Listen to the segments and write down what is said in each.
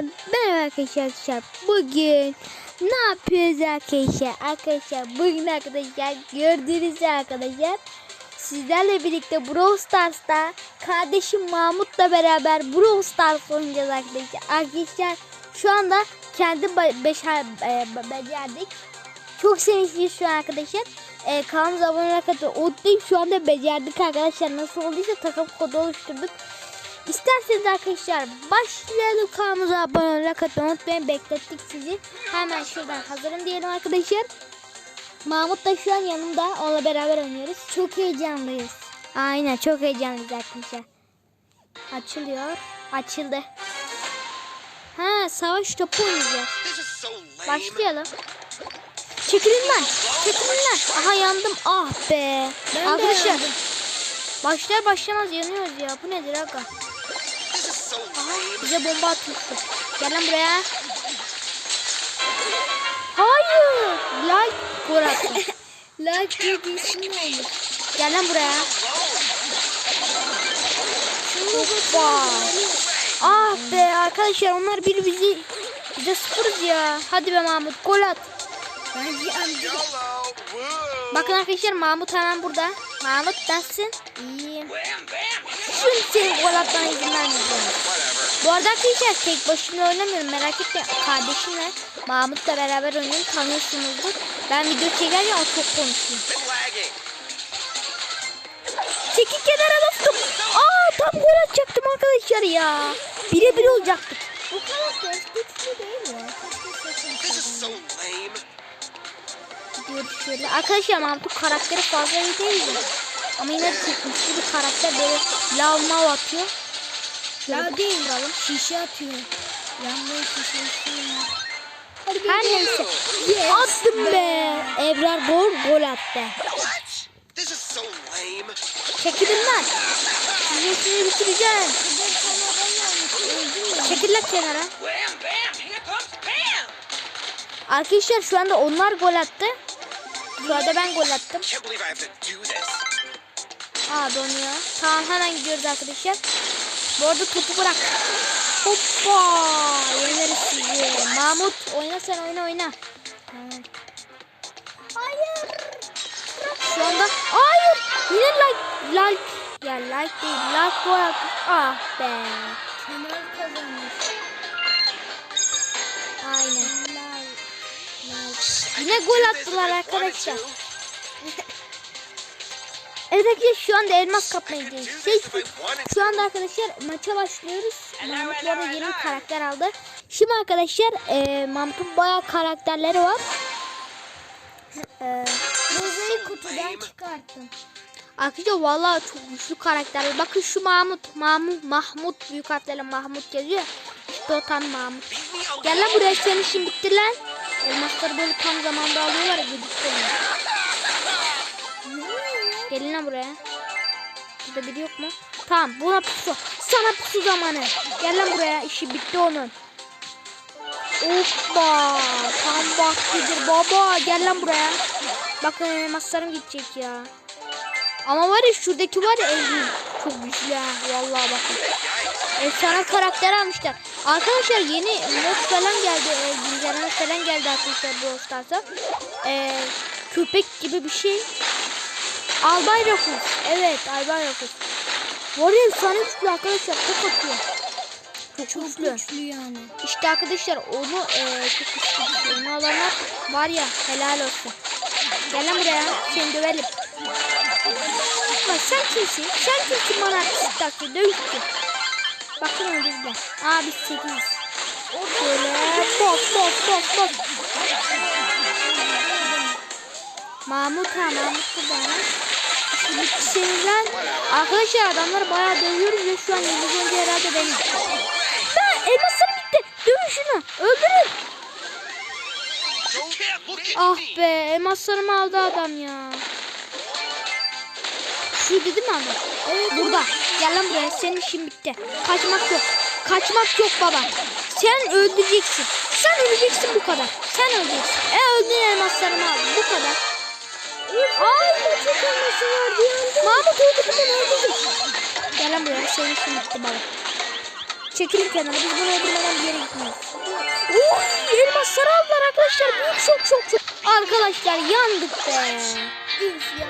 Merhaba arkadaşlar. Bugün ne yapıyoruz arkadaşlar? Arkadaşlar bugün arkadaşlar gördüğünüz arkadaşlar sizlerle birlikte Brawl Stars'ta kardeşim Mahmut'la beraber Brawl Stars oynayacağız arkadaşlar. Arkadaşlar şu anda kendi beşer e, becerdik. Çok sevinçliyiz şu an arkadaşlar. E, kanalımıza abone olmayı unutmayın. Şu anda becerdik arkadaşlar. Nasıl olduysa takım kodu oluşturduk. İsterseniz arkadaşlar başlayalım kanalımıza abone olarak unutmayın beklettik sizi. Hemen şuradan hazırım diyelim arkadaşlar. Mahmut da şu an yanımda onunla beraber oynuyoruz. Çok heyecanlıyız. Aynen çok heyecanlıyız arkadaşlar. Açılıyor. Açıldı. Ha savaş topu oynayacağız. Başlayalım. Çekilin lan. Çekilin lan. Aha yandım. Ah be. Arkadaşlar. Başlar başlamaz yanıyoruz ya. Bu nedir aga? Bize bomba atmıştı. Gel lan buraya. Hayır. Like gol like diye bir isim olmuş? Gel lan buraya. Hoppa. Ah be arkadaşlar onlar bir bizi bize sıfırız ya. Hadi be Mahmut gol at. Bakın arkadaşlar Mahmut hemen burada. Mahmut nasılsın? İyiyim. Şimdi senin gol atmana izin vermeyeceğim. Bu arada arkadaşlar tek başına oynamıyorum merak etme kardeşimle Mahmut'la beraber oynuyorum tanıyorsunuzdur. Ben video çekerken o çok konuşuyor. Çekil kenara dostum. Aa tam gol atacaktım arkadaşlar ya. Bire bir olacaktık. Bu kadar güçlü değil mi? Gidiyoruz şöyle. Arkadaşlar Mahmut'un karakteri fazla iyi değil mi? Ama yine güçlü bir karakter böyle lav atıyor. Şöyle değil. Vuralım. Şişe atıyor. Yandığı şişe atıyor. Her neyse. Attım be. Ebrar gol gol attı. What? This is so lame. Çekilin lan. Sizin işini bitireceğim. Çekil lan kenara. Wham bam. Here comes bam. Arkadaşlar şu anda onlar gol attı. Şu anda ben gol attım. Can't believe I have to do this. Aa donuyor. Tamam hemen gidiyoruz arkadaşlar. Bu arada topu bırak. Hoppa. Yeneriz sizi. Mahmut oyna sen oyna oyna. Hayır. Şu anda hayır. Yine like like ya like değil like attı. Ah be. Kemal kazanmış. Aynen. Yine gol attılar arkadaşlar. Evet arkadaşlar şu anda elmas gidiyoruz. Şey, şu anda arkadaşlar maça başlıyoruz. Mahmut yeni karakter aldı. Şimdi arkadaşlar e, Mahmut'un bayağı karakterleri var. E, kutudan çıkarttım. arkadaşlar vallahi çok güçlü karakterler. Bakın şu Mahmut. Mahmut, Mahmut büyük harflerle Mahmut yazıyor. İşte o tam Mahmut. Gel lan buraya senin işin bitti lan. Elmasları böyle tam zamanda alıyorlar ya gıdıklıyorlar. Gelin lan buraya. Burada biri yok mu? Tamam buna pusu. Sana pusu zamanı. Gel lan buraya işi bitti onun. Hoppa. Tam vaktidir baba. Gel lan buraya. Bakın elmaslarım gidecek ya. Ama var ya şuradaki var ya Elvin. Çok güçlü ha. Vallahi bakın. Efsane karakter almışlar. Arkadaşlar yeni mod falan geldi. E, güncelleme falan geldi arkadaşlar Brawl Stars'a. E, köpek gibi bir şey. Albay Rafus. Evet Albay Rafus. Var ya efsane güçlü arkadaşlar. Çok atıyor. Çok, Çok güçlü. güçlü yani. İşte arkadaşlar onu e, çok güçlü. Onu alanlar var ya helal olsun. Gel lan buraya. Seni dövelim. Bak sen kimsin? Sen kimsin bana artistik taktı? Dövüşçü. Bakın onu bizde. Aa biz sekiziz. Şöyle bot bot bot bot. Mahmut ha Mahmut burada ha. Seninler arkadaşlar adamları bayağı dövüyoruz ve şu an yıldız herhalde benim. Ben elmaslarım bitti. Dövün şunu. Öldürün. Ah be elmaslarımı aldı adam ya. Şu dedi mi adam? Evet burada. Gel lan buraya senin işin bitti. Kaçmak yok. Kaçmak yok baba. Sen öldüreceksin. Sen öleceksin bu kadar. Sen öleceksin. E öldün elmaslarımı aldın bu kadar. Ay bu çok elması vardı yandı. Mahmut öldü bunu öldürdü. Gel lan buraya senin işin bitti baba. Çekilin kenara biz bunu öldürmeden bir yere gitmiyoruz. elmasları aldılar arkadaşlar. Büyük çok çok çok. Arkadaşlar yandık be. Üf ya.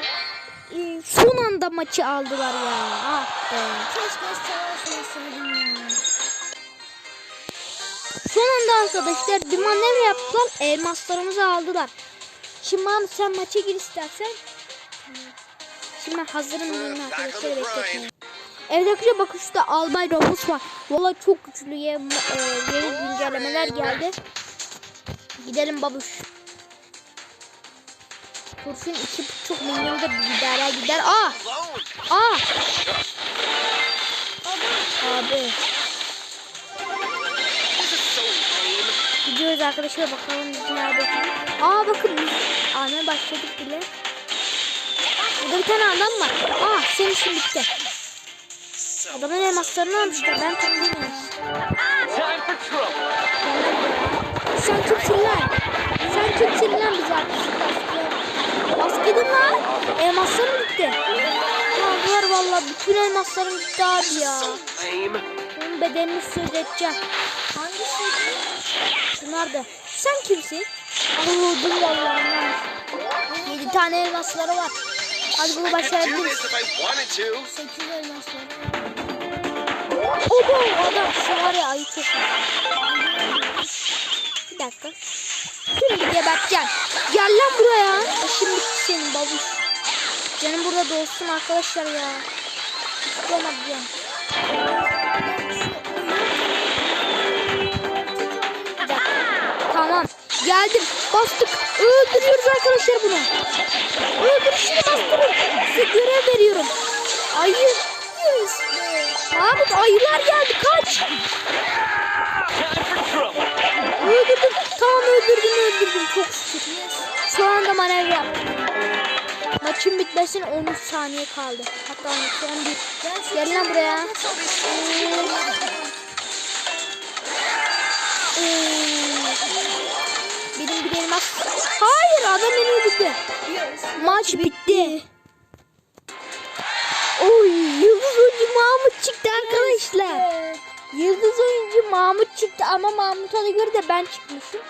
Son anda maçı aldılar ya. Ah be. Keşke savaşmasaydım ya. Son anda arkadaşlar bir manevra yaptılar. Elmaslarımızı aldılar. Şimdi Mahmut sen maça gir istersen. Şimdi ben hazırım diyeyim arkadaşlar bekletmeyin. Evet arkadaşlar bakın şurada Albay Robus var. Valla çok güçlü yeni, e, yeni güncellemeler geldi. Gidelim babuş. Kurşun iki buçuk milyon da gider gider. Aa! Aa! Abi. Gidiyoruz arkadaşlar bakalım nerede. Aa bakın biz almaya başladık bile. Burada bir tane adam var. Aa senin işin bitti. Adamın elmaslarını almışlar. Ben for trouble. Sen kimsin lan? Sen kimsin lan bize gidin lan. Elmaslarım gitti. Aldılar valla bütün elmaslarım gitti abi ya. Bunun bedenini seyredeceğim. Hangisiydi? Şunlar da. Sen kimsin? Anladım vallahi. Yedi tane elmasları var. Hadi bunu başarabiliriz. this if I wanted to. 8 elmasları. Obo adam şu var ya ayı çok. Bir dakika. Şimdi geberteceğim. Gel lan buraya. Şimdi senin babuş. Canım burada dostum arkadaşlar ya. Hiç olmayacağım. Bir Geldim. Bastık. Öldürüyoruz arkadaşlar bunu. Öldür şunu bastırın. Size görev veriyorum. Ayı. Mahmut ayılar geldi. Kaç. Öldürdüm. Tamam öldürdüm öldürdüm. Çok şükür. Şu anda manevra yaptım. Maçın bitmesine 13 saniye kaldı. Hatta 12, 11. Gel lan buraya. Benim bir elmas. Hayır adam beni öldürdü. Maç bitti. Oy yıldız oyuncu Mahmut çıktı arkadaşlar. Yıldız oyuncu Mahmut çıktı ama Mahmut'a da göre de ben çıkmışım.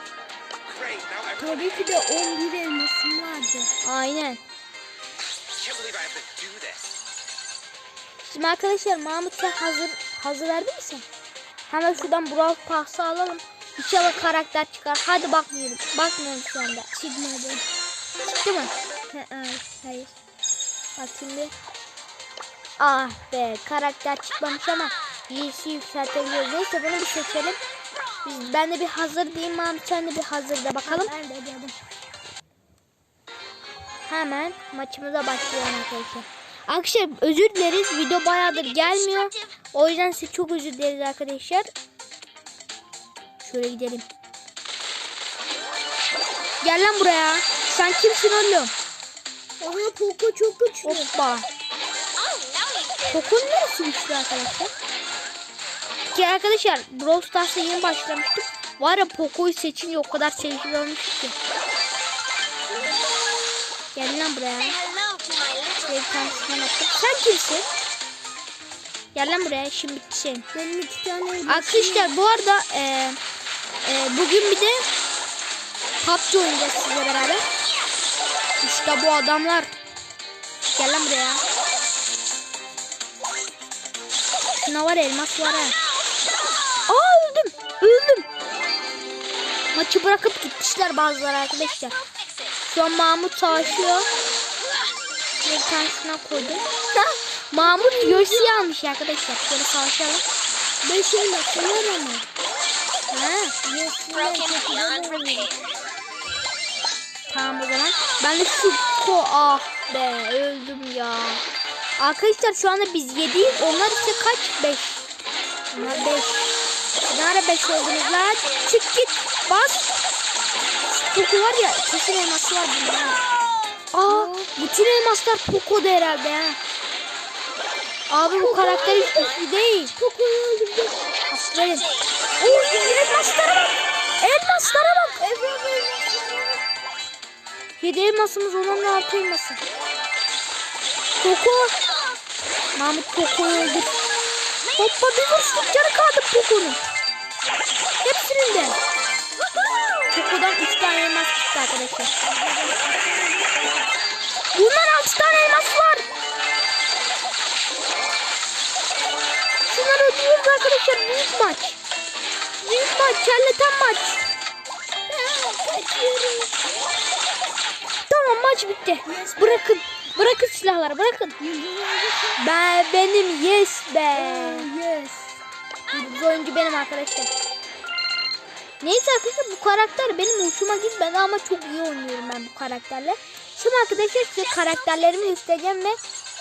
Tabii ki de 11 elmasım vardı. Aynen. Şimdi arkadaşlar Mahmut sen hazır hazır verdin mi sen? Hemen şuradan Brawl Pass'ı alalım. İnşallah karakter çıkar. Hadi bakmıyorum. Bakmıyorum şu anda. Çıkmadı. Çıktı mı? Hayır. Bak şimdi. Ah be karakter çıkmamış ama iyisi yükseltebiliyoruz. Neyse bunu bir seçelim. Biz, ben de bir hazır diyeyim Mahmut sen de bir hazır da bakalım. Ben de dedim. Hemen maçımıza başlayalım arkadaşlar. Arkadaşlar özür dileriz. Video bayağıdır gelmiyor. O yüzden size çok özür dileriz arkadaşlar. Şöyle gidelim. Gel lan buraya. Sen kimsin oğlum? Aha Poco çok güçlü. Hoppa. Poco'nun neresi güçlü arkadaşlar? Ki arkadaşlar Brawl Stars'a yeni başlamıştık. Var ya Poco'yu seçince o kadar sevgi olmuş ki. Gel lan buraya. Şöyle bir tanesini attım. Sen kimsin? Gel lan buraya. Şimdi senin. Benim iki tane Arkadaşlar bu arada e, e, bugün bir de PUBG oynayacağız sizle beraber. İşte bu adamlar. Gel lan buraya. Şuna var elmas var ha. Aa öldüm. Öldüm. Maçı bırakıp gitmişler bazıları arkadaşlar. Şu an Mahmut savaşıyor. Bir tanesine koydum. Ha, Mahmut Yoshi almış arkadaşlar. Şöyle savaşalım. Beş elmasım var ama. Tamam o zaman. Ben de şu ko ah be öldüm ya. Arkadaşlar şu anda biz 7'yiz. Onlar ise kaç? 5. Onlar 5. Nerede 5 oldunuz lan? Çık git. Şu Poco var ya kesin elması var bunda. Aa bütün elmaslar Poco'da herhalde ha. Abi bu karakter hiç güçlü değil. Poco'yu öldürdüm. Aferin. Oo elmaslara bak. Elmaslara bak. Yedi elmasımız olan altı elması. Koko. Mahmut Koko'yu öldür. Hoppa bir vuruşluk canı kaldı Koko'nun. Hepsinin de. Koko çıktı arkadaşlar. Bunlar 6 tane elmas var. Şunları ödüyoruz arkadaşlar. Büyük maç. Büyük maç. Çerleten maç. Tamam maç bitti. Bırakın. Bırakın silahları bırakın. Ben benim yes be. Yes. Bu oyuncu benim arkadaşlar. Neyse arkadaşlar bu karakter benim hoşuma gitmedi ama çok iyi oynuyorum ben bu karakterle. Şimdi arkadaşlar size karakterlerimi göstereceğim ve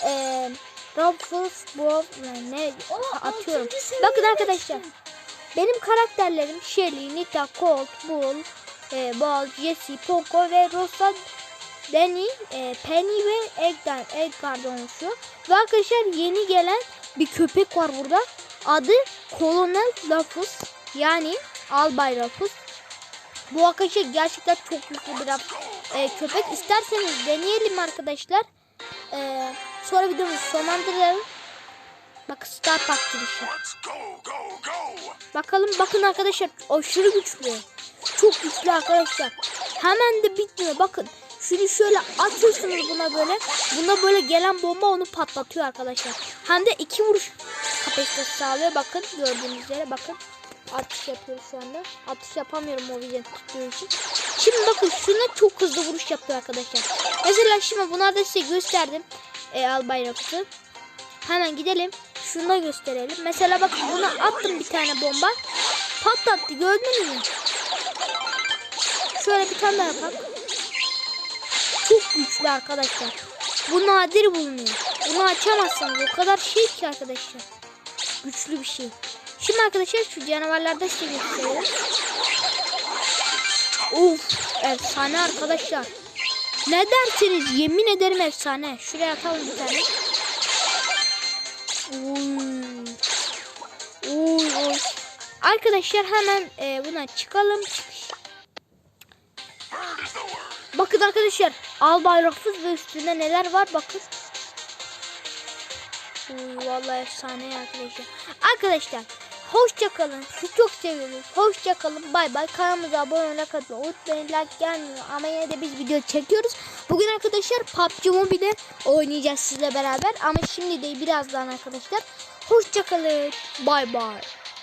eee Ruffles, Brawl ne atıyorum. Bakın arkadaşlar. Benim karakterlerim Shelly, Nita, Colt, Bull, e, Ball, Jesse, Poco ve Rosa, Danny, e, Penny ve Egg'den, Egg'lardan oluşuyor. Ve arkadaşlar yeni gelen bir köpek var burada. Adı Colonel Ruffles. Yani Albay Ruffles. Bu arkadaşlar gerçekten çok güçlü bir e, köpek. İsterseniz deneyelim arkadaşlar. E, sonra videomuzu sonlandıralım. Bak Star Park girişi. Bakalım bakın arkadaşlar aşırı güçlü. Çok güçlü arkadaşlar. Hemen de bitmiyor bakın. Şunu şöyle atıyorsunuz buna böyle. Buna böyle gelen bomba onu patlatıyor arkadaşlar. Hem de iki vuruş kapasitesi sağlıyor. Bakın gördüğünüz üzere bakın. Atış yapıyoruz şu anda. Atış yapamıyorum o vizyon tuttuğu için. Şimdi bakın şuna çok hızlı vuruş yapıyor arkadaşlar. Mesela şimdi bunları da size gösterdim. E, Albay Rakut'u. Hemen gidelim. Şuna gösterelim. Mesela bakın buna attım bir tane bomba. Patlattı gördünüz mü? Şöyle bir tane daha yapalım. Çok güçlü arkadaşlar. Bu nadir bulunuyor. Bunu açamazsınız. O kadar şey ki arkadaşlar. Güçlü bir şey. Şimdi arkadaşlar şu canavarlarda size göstereyim. Of efsane arkadaşlar. Ne dersiniz? Yemin ederim efsane. Şuraya atalım bir tane. Oy. Oy. Arkadaşlar hemen e, buna çıkalım. Bakın arkadaşlar. Albay Ruffles ve üstünde neler var bakın. Oy, vallahi efsane arkadaşlar. Arkadaşlar hoşça kalın. Sizi çok seviyoruz. Hoşça kalın. Bay bay. Kanalımıza abone olmayı. Unutmayın like gelmiyor ama yine de biz video çekiyoruz. Bugün arkadaşlar PUBG Mobile oynayacağız sizle beraber ama şimdi değil birazdan arkadaşlar. Hoşça kalın. Bay bay.